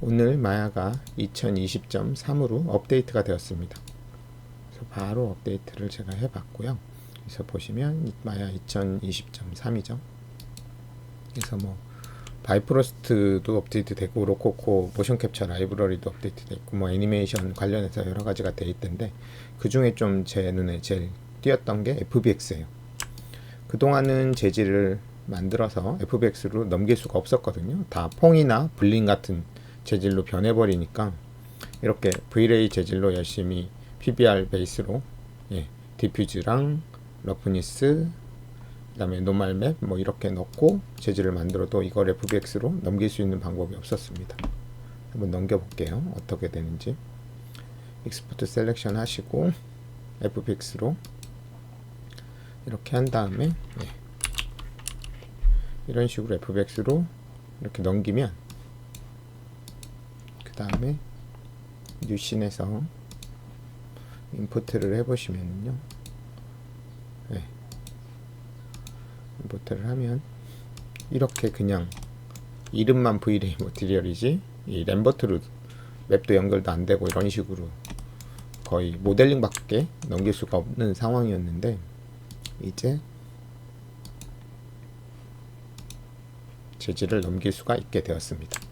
오늘 마야가 2020.3으로 업데이트가 되었습니다. 그래서 바로 업데이트를 제가 해봤고요. 그래서 보시면 마야 2020.3이죠. 그래서 뭐 바이프로스트도 업데이트 되고 로코코 모션 캡처 라이브러리도 업데이트 됐고 뭐 애니메이션 관련해서 여러 가지가 돼 있던데 그 중에 좀 제 눈에 제일 띄었던 게 FBX예요. 그동안은 재질을 만들어서 FBX로 넘길 수가 없었거든요. 다 퐁이나 블링 같은 재질로 변해버리니까 이렇게 V-Ray 재질로 열심히 PBR 베이스로 예, 디퓨즈랑 러프니스 그 다음에 노말맵 뭐 이렇게 넣고 재질을 만들어도 이걸 FBX로 넘길 수 있는 방법이 없었습니다. 한번 넘겨볼게요. 어떻게 되는지 익스포트 셀렉션 하시고 FBX로 이렇게 한 다음에 예, 이런 식으로 FBX로 이렇게 넘기면 그 다음에 뉴신에서 임포트를 해보시면요 네. 임포트를 하면 이렇게 그냥 이름만 V레이 모티리얼이지 이 램버트로 맵도 연결도 안 되고 이런 식으로 거의 모델링 밖에 넘길 수가 없는 상황이었는데 이제 재질을 넘길 수가 있게 되었습니다.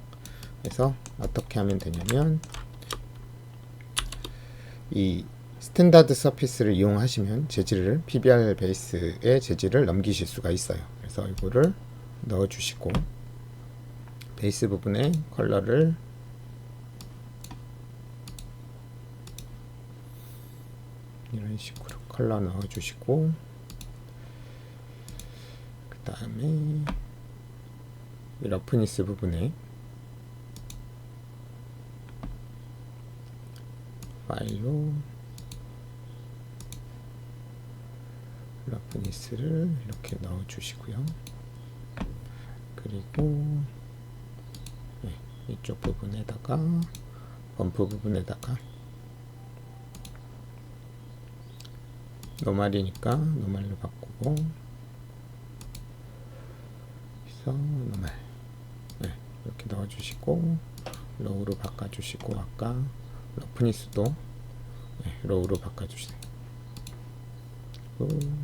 그래서 어떻게 하면 되냐면 이 스탠다드 서피스를 이용하시면 재질을 PBR 베이스의 재질을 넘기실 수가 있어요. 그래서 이거를 넣어 주시고 베이스 부분에 컬러를 이런 식으로 컬러 넣어 주시고 그 다음에 러프니스 부분에 파일로 러프니스를 이렇게 넣어 주시고요. 그리고 네, 이쪽 부분에다가 범프 부분에다가 노말이니까 노말로 바꾸고 그래서 노말 네, 이렇게 넣어주시고 로우로 바꿔주시고 아까 러프니스도 네, 로우로 바꿔주세요.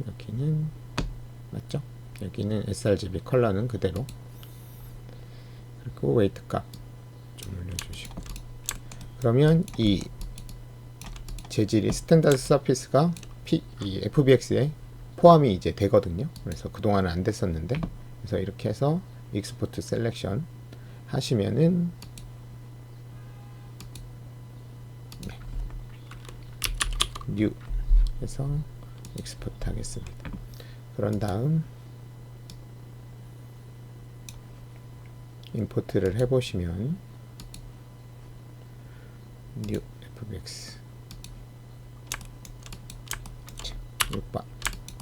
여기는 맞죠? 여기는 sRGB 컬러는 그대로 그리고 웨이트 값 좀 올려주시고 그러면 이 재질이 스탠다드 서피스가 P, 이 FBX에 포함이 이제 되거든요. 그래서 그동안은 안 됐었는데 그래서 이렇게 해서 익스포트 셀렉션 하시면은 네. 뉴 해서 익스포트 하겠습니다. 그런 다음 임포트를 해보시면 뉴 fbx 6번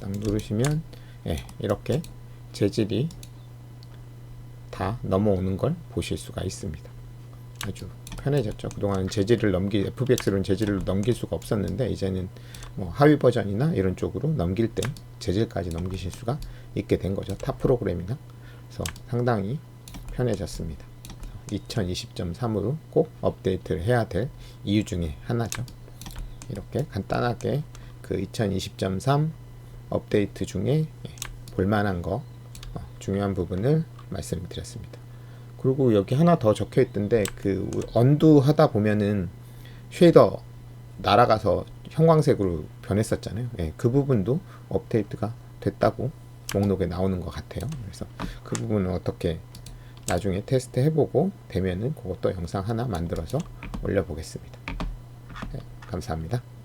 딱 누르시면 예, 이렇게 재질이 다 넘어오는 걸 보실 수가 있습니다. 아주 편해졌죠. 그동안 재질을 넘기 FBX로는 재질을 넘길 수가 없었는데 이제는 뭐 하위 버전이나 이런 쪽으로 넘길 때 재질까지 넘기실 수가 있게 된 거죠. 타 프로그램이나 그래서 상당히 편해졌습니다. 2020.3으로 꼭 업데이트를 해야 될 이유 중에 하나죠. 이렇게 간단하게 그 2020.3 업데이트 중에 볼만한 거 어, 중요한 부분을 말씀드렸습니다. 그리고 여기 하나 더 적혀 있던데 그 언두 하다 보면은 쉐이더 날아가서 형광색으로 변했었잖아요. 예, 그 부분도 업데이트가 됐다고 목록에 나오는 것 같아요. 그래서 그 부분은 어떻게 나중에 테스트 해보고 되면은 그것도 영상 하나 만들어서 올려보겠습니다. 네, 감사합니다.